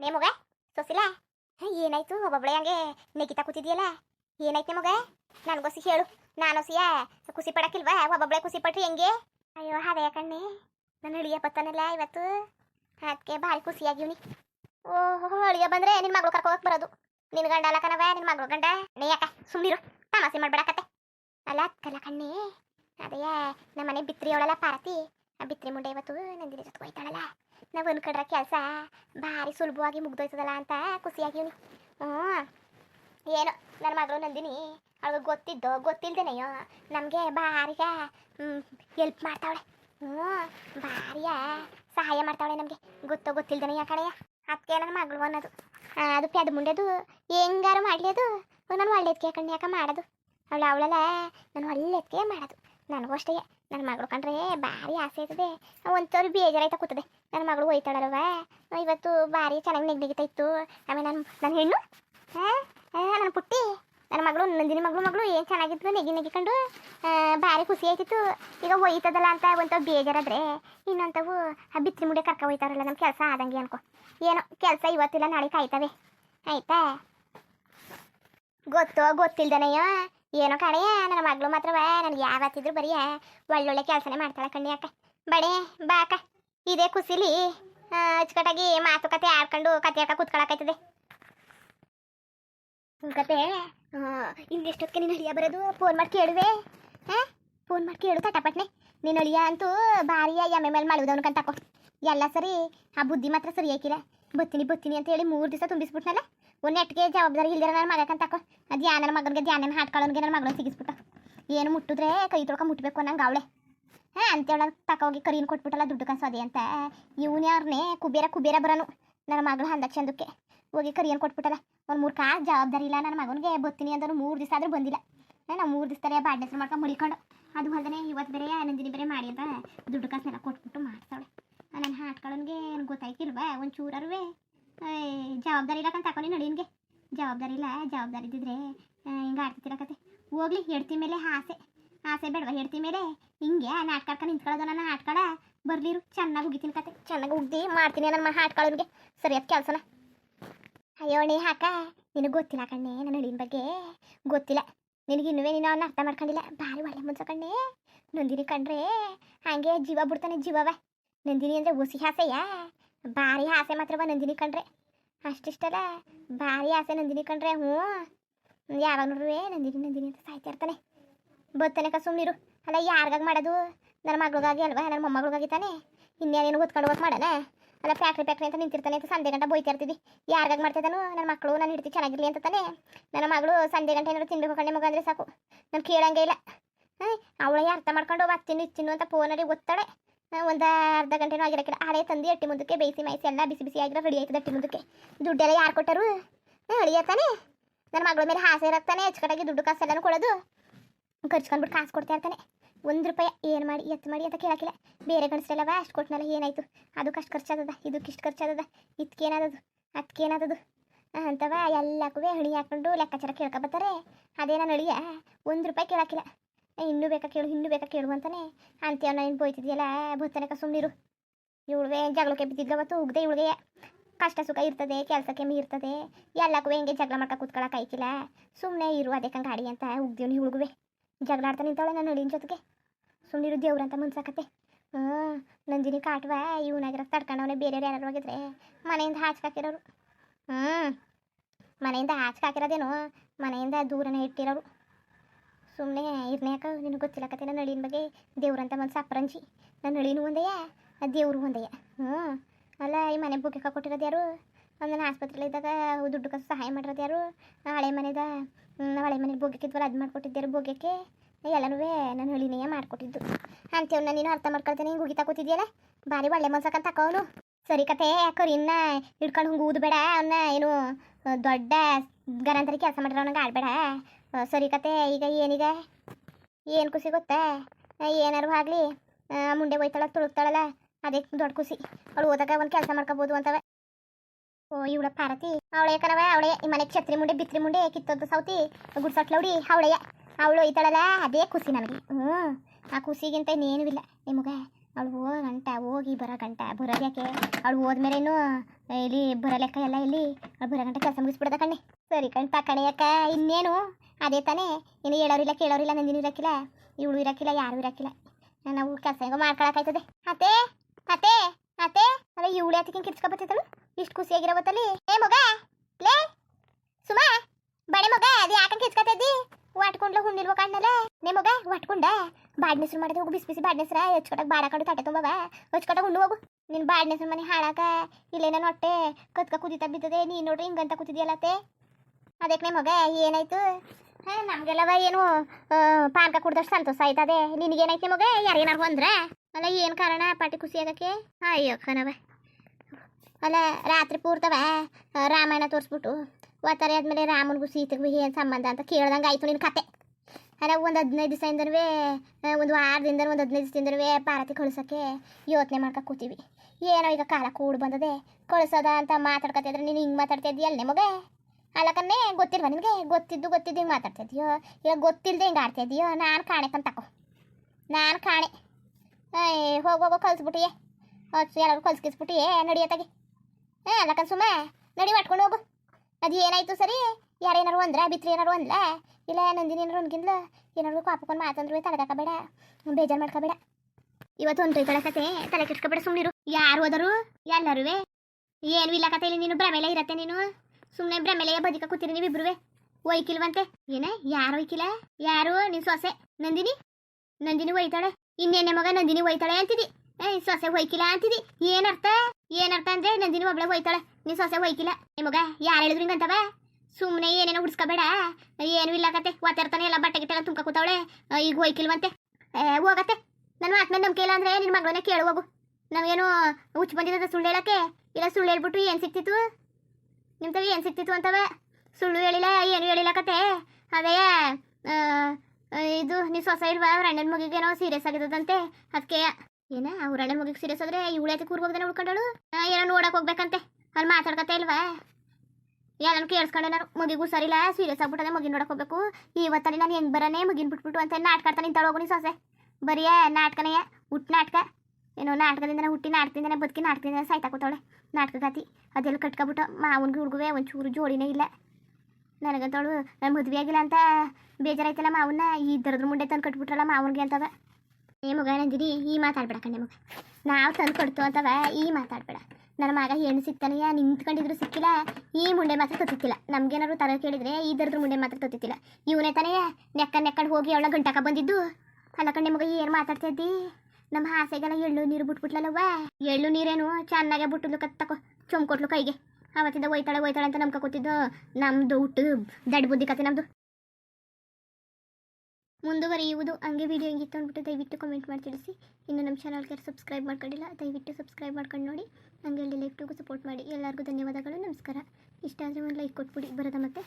ನೇ ಮಗ ಸೊಸಿಲ? ಹೇ, ಏನಾಯ್ತು? ಒಬ್ಬೊಬ್ಳೆ ಹಂಗೆ ನೆಗಿತಾ ಕೂತಿದ್ಯಲ್ಲ? ಏನಾಯ್ತು ಮಗ ನನಗೊಸಿ ಹೇಳು. ನಾನು ಸಿಯ, ಖುಷಿ ಪಡಕ್ಕಿಲ್ವಾ? ಒಬ್ಬೊಬ್ಳೆ ಖುಷಿ ಪಟ್ರಿ ಹೆಂಗೆ? ಅಯ್ಯೋ ಹಾದಯ ಕಣ್ಣೆ. ನನ್ನ ಅಳಿಯ ಬತ್ತಾನಲ್ಲ ಇವತ್ತು? ಅದಕ್ಕೆ ಭಾರಿ ಖುಷಿಯಾಗಿವ್ನಿ ಓಹೋ, ಅಳಿಯ ಬಂದ್ರೆ ನಿನ್ ಮಗಳು ಕರ್ಕೋಕ್ ಬರೋದು. ನಿನ್ ಗಂಡ ಅಲ್ಲ ಕಣವ ನಿನ್ ಮಗಳು ಗಂಡ. ನೀ ಯಾಕ ಸುಮ್ಮನಿರು ತಮಾಸೆ ಮಾಡ್ಬೇಡಕತ್ತೆ ಅಲ್ಲ ಕಲ್ಲ ಕಣ್ಣೆ. ಅದೇ, ನಮ್ಮನೆ ಬಿತ್ರಿ ಅವಳಲ್ಲ ಪಾರತಿ ಬಿತ್ರಿ ಮುಂಡೆ ಇವತ್ತು ನಂದಿನ ಜೊತೆ ಹೋಯ್ತಾಳಲ್ಲ. ನಾವು ಅನ್ಕೊಂಡ್ರ ಕೆಲಸ ಭಾರಿ ಸುಲಭವಾಗಿ ಮುಗ್ದೋಯ್ತದಲ್ಲ ಅಂತ ಖುಷಿಯಾಗಿವ್ನಿ. ಹ್ಞೂ. ಏನೋ ನನ್ನ ಮಗಳು ನಂದಿನಿ ಅವಳು ಗೊತ್ತಿದ್ದೋ ಗೊತ್ತಿಲ್ದೇನೆಯೋ ನಮಗೆ ಭಾರಿಗ ಹೆಲ್ಪ್ ಮಾಡ್ತಾವಳೆ. ಹ್ಞೂ ಭಾರಿಯ ಸಹಾಯ ಮಾಡ್ತಾವಳೆ ನಮಗೆ. ಗೊತ್ತೋ ಗೊತ್ತಿಲ್ದೇನೆ ಯಾಕಡೆಯ ಅದಕ್ಕೆ ನನ್ನ ಮಗಳು ಅನ್ನೋದು. ಅದು ಪ್ಯಾದ ಮುಂಡೆದು ಹೆಂಗಾರು ಮಾಡಲಿ ಅದು? ನಾನು ಒಳ್ಳೆದಕ್ಕೆ ಯಾಕಂಡು ಯಾಕೆ ಮಾಡೋದು. ಅವಳು ಅವಳಲ್ಲ, ನಾನು ಒಳ್ಳೆದಕ್ಕೆ ಮಾಡೋದು. ನನಗೂ ಅಷ್ಟೇ ನನ್ನ ಮಗಳು ಕಂಡ್ರೆ ಭಾರಿ ಆಸೆ ಆಯ್ತದೆ. ಒಂಥರ ಬೇಜಾರಾಯ್ತಾ ಕೂತದೆ. ನನ್ನ ಮಗಳು ಹೋಯ್ತಾಳಲ್ವ ಇವತ್ತು ಭಾರಿ ಚೆನ್ನಾಗಿ ನೆಗ್ನೆಗಿತಾ ಇತ್ತು. ಆಮೇಲೆ ನನ್ನ ನನ್ನ ಹೆಣ್ಣು ಹಾಂ ನನ್ನ ಪುಟ್ಟಿ, ನನ್ನ ಮಗಳು, ನಂದಿನಿ ಮಗಳು ಮಗಳು ಏನು ಚೆನ್ನಾಗಿತ್ತು ನೆಗಿ ನೆಗಿಕೊಂಡು ಭಾರಿ ಖುಷಿ ಆಯ್ತಿತ್ತು. ಈಗ ಹೋಯ್ತದಲ್ಲ ಅಂತ ಒಂಥವು ಬೇಜಾರಾದ್ರೆ ಇನ್ನೊಂಥವು ಬಿತ್ರಿ ಮುಡಿ ಕರ್ಕ ಹೋಯ್ತಾರಲ್ಲ ನಮ್ಮ ಕೆಲಸ ಆದಂಗೆ ಅನ್ಕೋ. ಏನೋ ಕೆಲಸ ಇವತ್ತಿಲ್ಲ, ನಾಳೆ ಕಾಯ್ತವೆ. ಆಯ್ತಾ? ಗೊತ್ತೋ ಗೊತ್ತಿಲ್ದನೆಯೋ ಏನೋ ಕಡೆಯ ನನ್ನ ಮಗಳು ಮಾತ್ರವ? ನನಗೆ ಯಾವತ್ತಿದ್ರು ಬರೀ ಒಳ್ಳೊಳ್ಳೆ ಕೆಲಸನೇ ಮಾಡ್ತಾಳೆ ಕಣ್ಣಿ ಅಕ್ಕ. ಬಡೆ ಅಕ್ಕ. ಇದೇ ಕುಸಿಲಿ. ಅಚ್ಚುಕಟ್ಟಾಗಿ ಮಾತುಕತೆ ಆಡ್ಕೊಂಡು ಕತೆ ಅಕ್ಕ ಕೂತ್ಕೊಳಕೈತದೆ ಕತೆ? ಇನ್ನೆಷ್ಟೊತ್ತಿಗೆ ನೀನು ಅಳಿಯ ಬರೋದು? ಫೋನ್ ಮಾಡಿ ಕೇಳುವೆ. ಹಾಂ? ಫೋನ್ ಮಾಡಿ ಕೇಳು ತಟಪಟ್ನೆ. ನೀನು ಅಳಿಯ ಅಂತೂ ಭಾರಿಯ ಎಮ್ಮೆ ಮೇಲೆ ಮಾಡುವುದವನು ಕಂತಾಕೋ ಎಲ್ಲ ಸರಿ, ಆ ಬುದ್ಧಿ ಮಾತ್ರ ಸರಿ ಹಾಕಿಲ್ಲ ಬತ್ತೀನಿ ಬತ್ತೀನಿ ಅಂತ ಹೇಳಿ ಮೂರು ದಿವಸ ತುಂಬಿಸ್ಬಿಟ್ನಲ್ಲ? ನೆಟ್ಗೆ ಜವಾಬ್ದಾರಿ ಇಲ್ದಿರ ನನ್ನ ಮಗ ಅದು ಯಾ ಮಗನಿಗೆ ಧ್ಯಾನ ಹಾಟ್ಕೊಳ್ಳೋನಿಗೆ ನನ್ನ ಮಗಳನ್ನ ಸಿಗಿಸ್ಬಿಟ್ಟ? ಏನು ಮುಟ್ಟಿದ್ರೆ ಕೈ ತೊಳ್ಕ ಮುಟ್ಬೇಕು ಅನ್ನಂಗೆ ಅವಳೆ. ಹಾಂ, ಅಂತೇಳ ತಕೋಗಿ ಕರೀನ್ ಕೊಟ್ಬಿಟ್ಟಲ್ಲ ದುಡ್ಡು ಕನ್ಸೋದೆ ಅಂತ. ಇವನು ಯಾರನ್ನೇ ಕುಬೇರ ಕುಬೇರ ಬರೋನು ನನ್ನ ಮಗಳು ಹಂದ ಚಂದಕ್ಕೆ. ಹೋಗಿ ಕರಿಯನ್ ಕೊಟ್ಬಿಟ್ಟಲ್ಲ. ಒಂದು ಮೂರು ಕಾಸು ಜವಾಬ್ದಾರಿ ಇಲ್ಲ ನನ್ನ ಮಗನಿಗೆ, ಬರ್ತೀನಿ ಅಂದರು ಮೂರು ದಿವಸ ಆದರೂ ಬಂದಿಲ್ಲ. ನಾವು ಮೂರು ದಿವಸದಲ್ಲೇ ಬಾಡ್ನೆ ಮಾಡ್ಕೊಂಡು ಮುಳಿಕೊಂಡು ಅದು ಹೊಲ್ದೇ ಇವತ್ತು ಬೇರೆ ನಂದಿನಿ ಬೇರೆ ಮಾಡಿ ಅಂತ ದುಡ್ಡು ಕಾಸನ್ನೆಲ್ಲ ಕೊಟ್ಬಿಟ್ಟು ಮಾಡ್ತಾಳೆ ನನ್ನ ಹಾಟ್ಕೊಳ್ಳೋನ್ಗೆ ಏನು ಗೊತ್ತಾಯ್ತಿಲ್ವಾ? ಒಂದು ಚೂರರುವೆ ಜವಾಬ್ದಾರಿ ಇಲ್ಲ ಕಂತ ನೋಡಿ ನಡೀನ್ಗೆ ಜವಾಬ್ದಾರಿ ಇಲ್ಲ ಜವಾಬ್ದಾರಿ ಇದ್ದಿದ್ರೆ ಹಿಂಗೆ ಆಡ್ತಿತ್ತಿರ ಕತೆ ಹೋಗ್ಲಿ, ಹೆಡ್ತಿ ಮೇಲೆ ಆಸೆ. ಆಸೆ ಬೇಡವಾ, ಹೆಡ್ತಿ ಮೇಲೆ? ಹಿಂಗೆ ನಾಟ್ಕ ನಿಂತ್ಕೊಳ್ಳೋದು ನನ್ನ ಹಾಟ್ಕೊಳ ಬರ್ಲಿರು ಚೆನ್ನಾಗಿ ಉಗಿತೀನಿ ಕತೆ ಚೆನ್ನಾಗಿ ಉಗ್ದಿ ಮಾಡ್ತೀನಿ ನನ್ನ ಹಾಟ್ಕೊಳ್ಳೋನ್ಗೆ ಸರಿಯಾದ ಕೆಲಸನ. ಅಯ್ಯೋ ನೀ ಹಾಕ, ನಿನಗೆ ಗೊತ್ತಿಲ್ಲ ಕಣ್ಣೆ ನನ್ನ ಹಳಿನ ಬಗ್ಗೆ. ಗೊತ್ತಿಲ್ಲ. ನಿನಗೆ ಇನ್ನುವೇ ನೀನು ಅವನ್ನ ಅರ್ಥ ಮಾಡ್ಕೊಂಡಿಲ್ಲ. ಭಾರಿ ಒಳ್ಳೆ ಮುಂಚ ಕಣ್ಣೆ. ನಂದಿನಿ ಕಂಡ್ರೆ ಹಾಗೆ ಜೀವ ಬಿಡ್ತಾನೆ ಜೀವವ. ನಂದಿನಿ ಅಂದರೆ ಹುಸಿ ಆಸೆಯಾ ಭಾರಿ ಆಸೆ ಮಾತ್ರವ ನಂದಿನಿ ಕಂಡ್ರೆ ಅಷ್ಟಿಷ್ಟಲ್ಲ, ಭಾರಿ ಆಸೆ ನಂದಿನಿ ಕಂಡ್ರೆ ಹ್ಞೂ. ಯಾವಾಗ ಏ ನಂದಿನಿ ನಂದಿನಿ ಅಂತ ಸಾಯ್ತಾ ಇರ್ತಾನೆ. ಬತ್ತಾನೆ ಕ ಸುಮ್ಮನಿರು ಅಲ್ಲ, ಯಾರಿಗಾಗಿ ಮಾಡೋದು? ನನ್ನ ಮಗಳಿಗಾಗಿ ಅಲ್ವಾ? ನನ್ನ ಮೊಮ್ಮಗಳಿಗಾಗಿ ತಾನೆ? ಇನ್ನೇನೇನು ಹೊತ್ಕೊಂಡು ಹೋಗಕ್ಕೆ ಮಾಡೋಣ ಅಲ್ಲ, ಫ್ಯಾಕ್ಟ್ರಿ ಫ್ಯಾಕ್ಟ್ರಿ ಅಂತ ನಿಂತಿರ್ತಾನೆ ಅಂತ ಸಂಜೆ ಗಂಟೆ ಬೈತಾ ಇರ್ತಿದ್ವಿ ಯಾರಿಗಾಗಿ ಮಾಡ್ತಿದ್ದಾನು ನನ್ನ ಮಕ್ಕಳು ನಾನು ಹಿಡ್ತಿ ಚೆನ್ನಾಗಿರ್ಲಿ ಅಂತ ತಾನೆ? ನನ್ನ ಮಗಳು ಸಂಜೆ ಗಂಟೆ ಏನಾದ್ರು ತಿನ್ಬೇಕು ಕಣ್ಣೆ ಮಗ ಅಂದರೆ ಸಾಕು. ನಾನು ಕೇಳಂಗೆ ಇಲ್ಲ. ಅವಳೇ ಅರ್ಥ ಮಾಡ್ಕೊಂಡು ಬತ್ತಿನ ತಿನ್ನು ಅಂತ ಫೋನಲ್ಲಿ ಒತ್ತಾಳೆ. ಒಂದು ಅರ್ಧ ಗಂಟೆನೂ ಆಗಿರಕ್ಕಿಲ್ಲ ಹಳೆ ತಂದು ಅಟ್ಟಿ ಮುಂದಕ್ಕೆ ಬೇಯಿಸಿ ಮೈಸಿ ಎಲ್ಲ ಬಿಸಿ ಬಿಸಿ ಆಗಿರೋ ರೆಡಿ ಆಯ್ತದೆ ಅಟ್ಟಿ ಮುಂದಕ್ಕೆ. ದುಡ್ಡೆಲ್ಲ ಯಾರು ಕೊಟ್ಟರು? ಅಳಿಯತ್ತಾನೆ ನನ್ನ ಮಗಳ ಮೇಲೆ ಹಾಸೆ ಇರತ್ತಾನೆ ಅಚ್ಚುಕಟ್ಟಾಗಿ ದುಡ್ಡು ಕಾಸು ಎಲ್ಲನೂ ಕೊಡೋದು. ಖರ್ಚ್ಕೊಂಡ್ಬಿಟ್ಟು ಕಾಸು ಕೊಡ್ತಾ ಇರ್ತಾನೆ. ಒಂದು ರೂಪಾಯಿ ಏನು ಮಾಡಿ ಎತ್ತು ಮಾಡಿ ಅಂತ ಕೇಳಕ್ಕಿಲ್ಲ ಬೇರೆ ಗಂಡಸ್ರೆಲ್ಲವ, ಅಷ್ಟು ಕೊಟ್ಟನಲ್ಲ ಏನಾಯಿತು? ಅದಕ್ಕೆ ಅಷ್ಟು ಖರ್ಚಾದದ, ಇದಕ್ಕೆ ಇಷ್ಟು ಖರ್ಚಾದದ ಇದಕ್ಕೇನಾದದು ಅದಕ್ಕೇನಾದದು ಅಂತವ ಎಲ್ಲಕ್ಕೂ ಹಣಿ ಹಾಕೊಂಡು ಲೆಕ್ಕಾಚಾರ ಕೇಳ್ಕೊಬತ್ತಾರೆ ಅದೇ ನಾನು ಅಳಿಯ. ಒಂದು ರೂಪಾಯಿ ಕೇಳಕ್ಕಿಲ್ಲ ಇನ್ನೂ ಬೇಕಾ ಕೇಳು, ಇನ್ನೂ ಬೇಕಾ ಕೇಳು ಅಂತಾನೆ. ಅಂತೀವನ್ನ ನೀನು ಬೋಯ್ತಿದ್ಯಲ್ಲ ಬೊತ್ತನಕ ಸುಮ್ಮನಿರು ಇವಳುವೆ ಜಗಳಕ್ಕೆ ಬಿದ್ದಿದ್ಲು ಮತ್ತು ಉಗ್ದೆ ಇವಳಿಗೆ. ಕಷ್ಟ ಸುಖ ಇರ್ತದೆ ಕೆಲಸಕ್ಕೆ ಇರ್ತದೆ. ಎಲ್ಲಕ್ಕೂ ಹೆಂಗೆ ಜಗಳ ಮಾಡ್ಕೊ ಕೂತ್ಕೊಳಕ್ಕೆ ಆಯ್ತಿಲ್ಲ. ಸುಮ್ಮನೆ ಇರು ಅದಕ್ಕೆ ಗಾಡಿ ಅಂತ ಉಗ್ದೀವ್ನಿ ಹುಡುಗುವೆ ಜಗಳ ಆಡ್ತಾ ನಿಂತಾಳೆ ನಾನು ನಳಿನ ಜೊತೆಗೆ ಸುಮ್ಮನಿರು ದೇವ್ರಂತ ಮುನ್ಸಾಕತ್ತೆ. ಹ್ಞೂ ನಂದಿನಿ ಕಾಟುವ ಇವನಾಗಿರೋ ತಡ್ಕೊಂಡವನೇ ಬೇರೆಯವ್ರು ಯಾರು ಹೋಗಿದ್ರೆ ಮನೆಯಿಂದ ಹಾಚ್ಕಾಕಿರೋರು ಹ್ಞೂ ಮನೆಯಿಂದ ಹಾಚ್ಕಾಕಿರೋದೇನೋ ಮನೆಯಿಂದ ದೂರನೇ ಇಟ್ಟಿರೋರು. ಸುಮ್ಮನೆ ಇರ್ನ್ಯಾಕ ನಿನಗೆ ಗೊತ್ತಿಲ್ಲ ಕತೆ ನನ್ನ ನಳಿನ ಬಗ್ಗೆ? ದೇವ್ರಂತ ಮನ್ಸು ಅಪ್ರಂಜಿ. ನನ್ನ ನಳಿನ ಒಂದಯ್ಯ ದೇವ್ರು ಒಂದಯ್ಯ. ಹ್ಞೂ. ಅಲ್ಲ, ಈ ಮನೆ ಬುಕ್ಕೆ ಕೊಟ್ಟಿರೋದು ಯಾರು? ನನ್ನ ಆಸ್ಪತ್ರೆಲಿ ಇದ್ದಾಗ ದುಡ್ಡು ಕಸ ಸಹಾಯ ಮಾಡಿರೋದು ಯಾರು? ಹಳೆ ಮನೆದ ಹಳೆ ಮನೆ ಬೋಗ್ಯಕ್ಕಿದ್ವಲ್ಲ ಅದು ಮಾಡ್ಕೊಟ್ಟಿದ್ದೆ ಬೋಗ್ಯಕ್ಕೆ ಎಲ್ಲನೂ ನನ್ನ ಮಾಡ್ಕೊಟ್ಟಿದ್ದು ಮಾಡಿಕೊಟ್ಟಿದ್ದು. ಅಂತೇವ್ನ ನೀನು ಅರ್ಥ ಮಾಡ್ಕೊಳ್ತೇನೆ, ಹಿಂಗೆ ಹೋಗಿ ಕೂತಿದ್ಯಲ್ಲ? ಭಾರಿ ಒಳ್ಳೆ ಮನ್ಸಕ್ಕಂತ ತಕೋನು ಸರಿ ಕತೆ ಕರಿನ್ನ ಹಿಡ್ಕೊಂಡು ಹಿಂಗೆ ಊದ್ಬೇಡ ಅವನ್ನ ಏನು ದೊಡ್ಡ ಗರಂತರಿ ಕೆಲಸ ಮಾಡಿರೋ ಅವನಿಗೆ ಆಡ್ಬೇಡ. ಸರಿ ಕತೆ, ಈಗ ಏನಿದೆ? ಏನು ಖುಷಿ ಗೊತ್ತಾ? ಏನಾರು ಆಗಲಿ ಮುಂಡೆ ಹೋಯ್ತಾಳ ತುಳುಕ್ತಾಳಲ್ಲ, ಅದೇ ದೊಡ್ಡ ಖುಷಿ. ಅವಳು ಹೋದಾಗ ಒಂದು ಕೆಲಸ ಮಾಡ್ಕೋಬೋದು ಅಂತವೆ. ಓ, ಇವಳ ಪಾರತಿ ಅವಳೆ ಕಣವ ಅವಳೆ, ಈ ಮನೆ ಛತ್ರಿ ಮುಂಡೆ ಬಿತ್ರಿ ಮುಂಡೆ ಕಿತ್ತದ್ದು ಸೌತಿ ಗುಡ್ಸಟ್ಲೌಡಿ ಅವಳೆಯ ಅವಳು. ಹೋಯ್ತಾಳಲ್ಲ, ಅದೇ ಖುಷಿ ನನಗೆ. ಹ್ಞೂ ಆ ಖುಷಿಗಿಂತ ಇನ್ನೇನೂ ಇಲ್ಲ. ನಿಮಗೆ ಅವಳು ಹೋ ಗಂಟ, ಹೋಗಿ ಬರೋ ಗಂಟ, ಬರೋದು ಯಾಕೆ? ಅವಳು ಹೋದ್ಮೇಲೇನು ಇಲ್ಲಿ ಬರೋ ಲೆಕ್ಕ ಎಲ್ಲ ಇಲ್ಲಿ, ಅವಳು ಬರೋ ಗಂಟ ಕೆಲಸ ಮುಗಿಸ್ಬಿಡ್ದ ಕಣ್ಣೆ. ಸರಿ ಕಣ್ತಾ ಕಣೆಯಕ್ಕ ಇನ್ನೇನು? ಅದೇ ತಾನೇ ಇನ್ನು ಹೇಳೋರಿಲ್ಲ ಕೇಳೋರಿಲ್ಲ ನಂದಿನೂ ಇರಕ್ಕಿಲ್ಲ, ಇವಳು ಇರಕ್ಕಿಲ್ಲ, ಯಾರು ಇರಕ್ಕಿಲ್ಲ. ನಾವು ಕೆಲಸ ಹೆಂಗೋ ಮಾಡ್ಕೊಳಕಾಯ್ತದೆ ಅತ್ತೆ ಅತ್ತೆ ಅತ್ತೆ, ಅಲ್ಲ, ಇವಳು ಅತ್ತಿಗೆ ಕಿರ್ಚ್ಕೊ ಬರ್ತೈತಳು ಇಷ್ಟು ಖುಷಿಯಾಗಿರೋ ಗೊತ್ತಲ್ಲಿ ಏ, ಮಗ, ಲೇ, ಸುಮಾ ಬಳೆ ಮಗ, ಅದು ಯಾಕಂಗೆ ಕಿಚ್ಕತ್ತೈದಿ ವಾಟ್ಕೊಂಡ್ಲ ಹುಣ್ಣಿಲ್ವ ಕಣ್ಣಲ್ಲ? ನೇ ಮಗ, ವಾಟ್ಕೊಂಡ? ಬಾಡ್ನೆಸ್ರು ಮಾಡಿದ್ರೆ ಹೋಗು, ಬಿಸಿ ಬಿಸಿ ಬಾಡ್ನೆಸ್ರ ಹೆಚ್ಕೊಟಾಗ ಬಾಡಕೊಂಡು ತಟ್ಟೆ ತುಂಬವ. ಹೆಚ್ಕೊಟಾಗ ಹುಣ್ಣು ಹೋಗು. ನಿನ್ನ ಬಾಡ್ನೆಸ್ರ ಮನೆ ಹಾಳಾಕ, ಇಲ್ಲೇನ ನೊಟ್ಟೆ ಕತ್ಕ ಕುದಿತಾ ಬಿದ್ದದೆ, ನೀನು ನೋಡ್ರಿ ಹಿಂಗಂತ ಕೂತಿದ್ಯಲ್ಲತ್ತೆ ಅದಕ್ಕೆ ಮಗ ಏನಾಯ್ತು? ಹಾಂ ನಮಗೆಲ್ಲವ ಏನು ಪಾನಕ ಕುಡ್ದಷ್ಟು ಸಂತೋಷ ಆಯ್ತದೆ. ನಿನಗೇನಾಯ್ತು ಮಗ? ಯಾರೇನಾರು ಅಂದ್ರೆ ಅಲ್ಲ, ಏನು ಕಾರಣ ಪಾಟಿ ಖುಷಿ ಆಗಕ್ಕೆ? ಅಯ್ಯೋ ಕಣವ ಅಲ್ಲ, ರಾತ್ರಿ ಪೂರ್ತವ ರಾಮಾಯಣ ತೋರಿಸ್ಬಿಟ್ಟು. ಒತ್ತಾರೆ ಆದಮೇಲೆ ರಾಮನಿಗೂ ಸೀತೆಗೂ ಏನು ಸಂಬಂಧ ಅಂತ ಕೇಳ್ದಂಗೆ ಆಯಿತು ನಿನ್ನ ಕತೆ. ಅಲ್ಲ, ಒಂದು ಹದಿನೈದು ದಿವಸದಿಂದನೂ ಒಂದು ವಾರದಿಂದ ಒಂದು ಹದಿನೈದು ದಿವಸದಿಂದನೂ ಪಾರತಿ ಕಳ್ಸೋಕ್ಕೆ ಯೋಚನೆ ಮಾಡ್ಕೊ ಕೂತೀವಿ. ಏನೋ ಈಗ ಕಾಲ ಕೂಡಿ ಬಂದದೆ. ಕಳ್ಸೋದ ಅಂತ ಮಾತಾಡ್ಕೊತಿದ್ರೆ ನೀನು ಹಿಂಗೆ ಮಾತಾಡ್ತಾ ಅಲ್ಲೇ ಮಗ? ಅಲ್ಲಕನ್ನೇ ಗೊತ್ತಿಲ್ವ ನಿನಗೆ ಗೊತ್ತಿದ್ದು ಗೊತ್ತಿದ್ದು ಹಿಂಗೆ ಮಾತಾಡ್ತಿದ್ಯೋ ಈಗ ಗೊತ್ತಿಲ್ಲದೆ ಹಿಂಗೆ ಆಡ್ತಾ ಇದೀಯೋ? ನಾನು ಕಾಣೆಕಂತ ತಕೋ. ನಾನು ಕಾಣೆ. ಏಯ್, ಹೋಗಿ, ಹೋಗೋ ಕಲ್ಸ್ಬಿಟ್ಟಿಯೇ ಎಲ್ಲರೂ ಕಲ್ಸ್ಕಿಸ್ಬಿಟ್ಟಿಯೇ ನಡಿಯತ್ತಾಗೆ ಹಾಂ ಅಲ್ಲಕನ್ ಸುಮ್ಮ ನಡಿ ಮಾಡ್ಕೊಂಡು ಹೋಗು. ಅದು ಏನಾಯಿತು ಸರಿ? ಯಾರೇನಾರು ಅಂದ್ರ ಬಿತ್ರಿ ಏನಾರು ಅಂದ್ಲ ಇಲ್ಲ, ನಂದಿನಿ ಏನಾರು ಅನ್ಕಿಂದ್ಲ ಏನಾರು ಕಾಪಕೊಂಡು ಮಾತಂದ್ರೆ ತಲೆಗಾಕಬೇಡ ಬೇಜಾರು ಮಾಡ್ಕೋಬೇಡ. ಇವತ್ತು ಒಂದು ಕತೆ ತಲೆ ಕೆಡ್ಸ್ಕೊಬೇಡ ಸುಮ್ಮನಿರು ಯಾರು ಹೋದರು? ಎಲ್ಲರೂ ಏನು ಇಲ್ಲ ಕತೆ ಇಲ್ಲಿ ನೀನು ಭ್ರಮೆಲ್ಲ ಇರತ್ತೆ ನೀನು. ಸುಮ್ಮನೆ ಭ್ರಮೆಲೆಯ ಬದಿಕ ಕೂತಿರಿ ನೀವಿಬ್ರುವೆ ಒಯ್ಕಿಲ್ವಂತೆ. ಏನ? ಯಾರು ಒಯ್ಕಿಲ್ಲ ಯಾರು? ನಿನ್ ಸೊಸೆ. ನಂದಿನಿ? ನಂದಿನಿ ಒಯ್ತಾಳೆ. ಇನ್ನೇನೆ ಮಗ? ನಂದಿನಿ ಒಯ್ತಾಳೆ ಅಂತಿದಿ. ಏ ಸೊಸೆ ಒಯ್ಕಿಲ್ಲ ಅಂತಿದಿ. ಏನರ್ಥ ಏನರ್ಥ ಅಂದ್ರೆ ನಂದಿನಿ ಒಬ್ಳೆ ಒಯ್ತಾಳೆ. ನೀನ್ ಸೊಸೆ ಒಯ್ಕಿಲ್ಲ ನಿಮಗ ಮಗ, ಯಾರು ಹೇಳಿದ್ರು ಹಿಂಗಂತವ ಸುಮ್ಮನೆ ಏನೇನೋ ಹುಡ್ಸ್ಕೋಬೇಡ ಏನು ಇಲ್ಲ ಕತೆ. ಒತ್ತಿರ್ತಾನೆ ಎಲ್ಲ ಬಟ್ಟೆ ಗಿಟ್ಟೆಲ್ಲ ತುಂಬ ಕೂತಾವಳೆ. ಈಗ ಒಯ್ಕಿಲ್ವಂತೆ. ಏ, ಹೋಗತ್ತೆ. ನನ್ನ ಆತ್ಮ ನಂಬಿಕೆ ಇಲ್ಲ ಅಂದ್ರೆ ನಿನ್ನ ಮಗಳನ್ನ ಕೇಳುವಾಗು ನಮಗೇನು ಹುಚ್ಚು ಬಂದಿದ್ದ ಸುಳ್ಳು ಹೇಳಕ್ಕೆ? ಇಲ್ಲ ಸುಳ್ಳು ಹೇಳ್ಬಿಟ್ಟು ಏನು ಸಿಕ್ತಿತ್ತು? ನಿಮ್ಮ ತಗ ಏನು ಸಿಕ್ತಿತ್ತು ಅಂತವೆ? ಸುಳ್ಳು ಹೇಳಿಲ್ಲ, ಏನು ಹೇಳಿಲ್ಲ ಕತೆ ಅದೇ ಇದು ನೀವು ಸೊಸ ಇಲ್ವಾ ಅವ್ರ ಅಣ್ಣನ ಮಗಿಗೇನೋ ಸೀರಿಯಸ್ ಆಗಿದ್ದಂತೆ ಅದಕ್ಕೆ ಏನ ಅವ್ರ ಅಣ್ಣನ ಮಗಿಗೆ ಸೀರಿಯಸ್ ಆದ್ರೆ ಇವಳೈತೆ ಯಾಕೆ ಕೂರ್ಗೋಗ್ದಾನೆ ಉಳ್ಕೊಂಡಳು? ಏನೋ ನೋಡೋಕೆ ಹೋಗ್ಬೇಕಂತೆ. ಅಲ್ಲಿ ಮಾತಾಡ್ಕತ್ತೆ ಇಲ್ವಾ? ಯಾರನ್ನು ಕೇಳಿಸ್ಕೊಂಡೆ ನಾನು? ಮಗಿಗೂ ಸರಿಲ್ಲ ಸೀರಿಯಸ್ ಆಗ್ಬಿಟ್ಟದೆ ಮಗಿನ ನೋಡಕ್ಕೆ ಹೋಗ್ಬೇಕು. ಇವತ್ತಲ್ಲಿ ನಾನು ಹೆಂಗೆ ಬರನೇ ಮಗಿನ ಬಿಟ್ಬಿಟ್ಟು ಅಂತ ನಾಟಕ ಆಡ್ತಾನೆ ನಿಂತಾಳ ಹೋಗು ನೀ ಸೊಸೆ ಬರೀ ನಾಟಕನೇ ಹುಟ್ಟು ನಾಟಕ. ಏನೋ ನಾಟಕದಿಂದನೇ ಹುಟ್ಟಿ ನಾಟಕದಿಂದನೇ ಬದುಕಿ ನಾಟಕದಿಂದ ಸಾಯ್ತಾ ನಾಟಕ ನಾಟಕಗಾತಿ ಅದೆಲ್ಲ ಕಟ್ಕೊಬಿಟ್ಟು ಮಾವನ್ಗೆ ಹುಡುಗುವೆ, ಒಂಚೂರು ಜೋಡಿನೇ ಇಲ್ಲ. ನನಗಂತವಳು ನನ್ನ ಮದುವೆ ಆಗಿಲ್ಲ ಅಂತ ಬೇಜಾರಾಯ್ತಲ್ಲ ಮಾವನ್ನ, ಈ ದರದ್ರ ಮುಂಡೆ ತಂದು ಕಟ್ಬಿಟ್ರಲ್ಲ ಮಾವನ್ಗೆ ಅಂತವ. ಏ ಮಗ ನಂದಿರಿ ಈ ಮಾತಾಡ್ಬೇಡ ಕಣ್ಣೆ ಮಗ. ನಾವು ತಂದು ಕೊಡ್ತು ಅಂತವ, ಈ ಮಾತಾಡ್ಬೇಡ. ನನ್ನ ಮಗ ಹೆಣ್ಣು ಸಿಗ್ತಾನೆಯ ನಿಂತ್ಕೊಂಡಿದ್ರು ಸಿಕ್ಕಿಲ್ಲ, ಈ ಮುಂಡೆ ಮಾತ್ರ ತತ್ತಿತ್ತಿಲ್ಲ. ನಮ್ಗೇನಾದ್ರು ತರ ಕೇಳಿದ್ರೆ ಈ ದರದ್ರ ಮುಂಡೆ ಮಾತ್ರ ತತ್ತಿತ್ತಿಲ್ಲ. ಇವನೇ ತಾನೇ ನೆಕ್ಕ ನೆಕ್ಕಂಡು ಹೋಗಿ ಅವಳ ಗಂಟಕ ಬಂದಿದ್ದು. ಅಲ್ಲ ಕಣ್ಣೆ ಮಗ, ಏನು ಮಾತಾಡ್ತಾ ಇದ್ದಿ? ನಮ್ಮ ಹಾಸೆಗೆಲ್ಲ ಎಳ್ಳು ನೀರು ಬಿಟ್ಬಿಟ್ಲಲ್ಲವ್ವ. ಎಳ್ಳು ನೀರೇನು? ಚೆನ್ನಾಗೆ ಬಿಟ್ಟಿದ್ಲು ಕತ್ತಕೋ ತಕೋ ಚೊಂಬ್ ಕೊಟ್ಲು ಕೈಗೆ. ಅವತ್ತಿಂದ ಒಯ್ತಾಳೆ ಒಯ್ತಾಳೆ ಅಂತ ನಮ್ಕ ಕೂತಿದ್ದು. ನಮ್ದು ಹುಟ್ಟು ದಡ್ ಬುದ್ಧಿ ಕತೆ ನಮ್ದು. ಮುಂದುವರಿಯುವುದು ಹಂಗೆ ವಿಡಿಯೋ ಹೆಂಗಿತ್ತು ಅಂದ್ಬಿಟ್ಟು ದಯವಿಟ್ಟು ಕಮೆಂಟ್ ಮಾಡಿ ತಿಳಿಸಿ. ಇನ್ನು ನಮ್ಮ ಚಾನಲ್ಗೆ ಸಬ್ಸ್ಕ್ರೈಬ್ ಮಾಡ್ಕೊಂಡಿಲ್ಲ, ದಯವಿಟ್ಟು ಸಬ್ಸ್ಕ್ರೈಬ್ ಮಾಡ್ಕೊಂಡು ನೋಡಿ. ಹಂಗೆ ಅಲ್ಲಿ ಲೈಫ್ಗೂ ಸಪೋರ್ಟ್ ಮಾಡಿ. ಎಲ್ಲರಿಗೂ ಧನ್ಯವಾದಗಳು, ನಮಸ್ಕಾರ. ಇಷ್ಟ ಆದರೆ ಒಂದು ಲೈಕ್ ಕೊಟ್ಬಿಡಿ. ಬರೋದ ಮತ್ತೆ.